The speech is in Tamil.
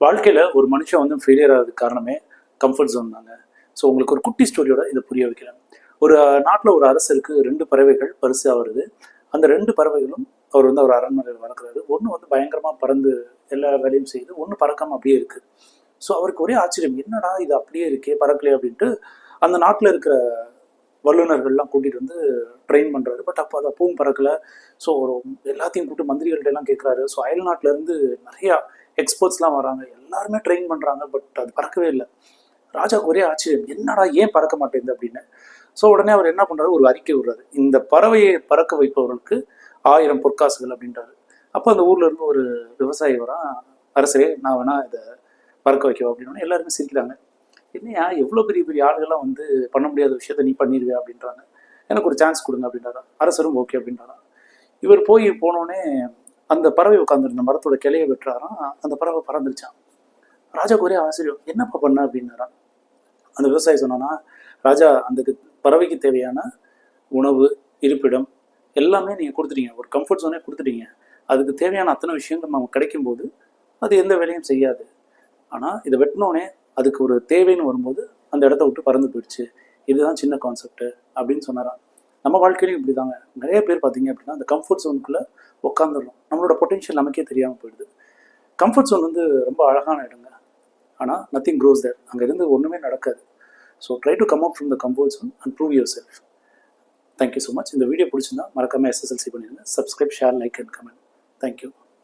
வாழ்க்கையில் ஒரு மனுஷன் வந்து ஃபெயிலியர் ஆகிறதுக்கு காரணமே கம்ஃபர்ட் ஜோன் தாங்க. ஸோ உங்களுக்கு ஒரு குட்டி ஸ்டோரியோட இதை புரிய வைக்கிறேன். ஒரு நாட்டில் ஒரு அரசருக்கு ரெண்டு பறவைகள் பரிசாக வருது அந்த ரெண்டு பறவைகளும் அவர் வந்து அவர் அரண்மனையில் வளர்க்குறாரு. ஒன்று வந்து பயங்கரமாக பறந்து எல்லா வேலையும் செய்யுது ஒன்று பறக்காமல் அப்படியே இருக்குது ஸோ அவருக்கு ஒரே ஆச்சரியம். என்னடா இது அப்படியே இருக்கே பறக்கலையே அப்படின்ட்டு அந்த நாட்டில் இருக்கிற வல்லுநர்கள்லாம் கூட்டிகிட்டு வந்து ட்ரெயின் பண்ணுறாரு பட் அப்போ அது அப்பவும் பறக்கலை. ஸோ ஒரு எல்லாத்தையும் கூப்பிட்டு மந்திரிகள்கிட்ட எல்லாம் கேட்குறாரு ஸோ அயல் நாட்டிலேருந்து நிறையா எக்ஸ்பர்ட்ஸ்லாம் வராங்க. எல்லாருமே ட்ரெயின் பண்ணுறாங்க பட் அது பறக்கவே இல்லை. ராஜாவுக்கு ஒரே ஆச்சரியம். என்னடா ஏன் பறக்க மாட்டேங்குது? அப்படின்னு. ஸோ உடனே அவர் என்ன பண்ணுறாரு ஒரு அறிக்கை விடுறாரு. இந்த பறவையை பறக்க வைப்பவர்களுக்கு ஆயிரம் பொற்காசுகள் அப்படின்றாரு. அப்போ அந்த ஊரில் இருந்து ஒரு விவசாயி வரான். அரசரே நான் வேணா இதை பறக்க வைக்கவா? அப்படின்னு. எல்லாருமே சிரிக்கிறாங்க. என்னையா எவ்வளோ பெரிய பெரிய ஆளுகள்லாம் வந்து பண்ண முடியாத விஷயத்த நீ பண்ணிடுவியா அப்படின்றாங்க. எனக்கு ஒரு சான்ஸ் கொடுங்க அப்படின்றாரா அரசரும் ஓகே அப்படின்றாரா இவர் போய் போனோடனே அந்த பறவை உட்காந்துருந்த மரத்தோட கிளையை வெட்டுறாராம். அந்த பறவை பறந்துருச்சான் ராஜா ஒரே ஆசிரியர் என்னப்பா பண்ண? அப்படின்னாராம். அந்த விவசாயி சொன்னானா ராஜா அந்த பறவைக்கு தேவையான உணவு இருப்பிடம் எல்லாமே நீங்கள் கொடுத்துட்டீங்க. ஒரு கம்ஃபர்ட் ஜோனே கொடுத்துட்டீங்க. அதுக்கு தேவையான அத்தனை விஷயங்கள் நமக்கு கிடைக்கும்போது அது எந்த வேலையும் செய்யாது. ஆனால் இதை வெட்டினோடனே அதுக்கு ஒரு தேவைன்னு வரும்போது அந்த இடத்த விட்டு பறந்து போயிடுச்சு. இதுதான் சின்ன கான்செப்ட் அப்படின்னு சொன்னாரான் நம்ம வாழ்க்கையிலும் இப்படி தாங்க நிறைய பேர் பார்த்தீங்க அப்படின்னா அந்த கம்ஃபர்ட் ஜோனுக்குள்ளே உட்காந்துடலாம் நம்மளோட பொட்டென்ஷியல் நமக்கே தெரியாமல் போயிடுது. கம்ஃபர்ட் ஜோன் வந்து ரொம்ப அழகான இடங்க. ஆனால் நத்திங் க்ரோஸ் தேர் அங்கே இருந்து ஒன்றுமே நடக்காது. So try to come out from the comfort zone and prove yourself thank you so much இந்த வீடியோ பிடிச்சிருந்தா மறக்காமல் எஸ்எஸ்எல்சி பண்ணிடுங்க subscribe share like and comment thank you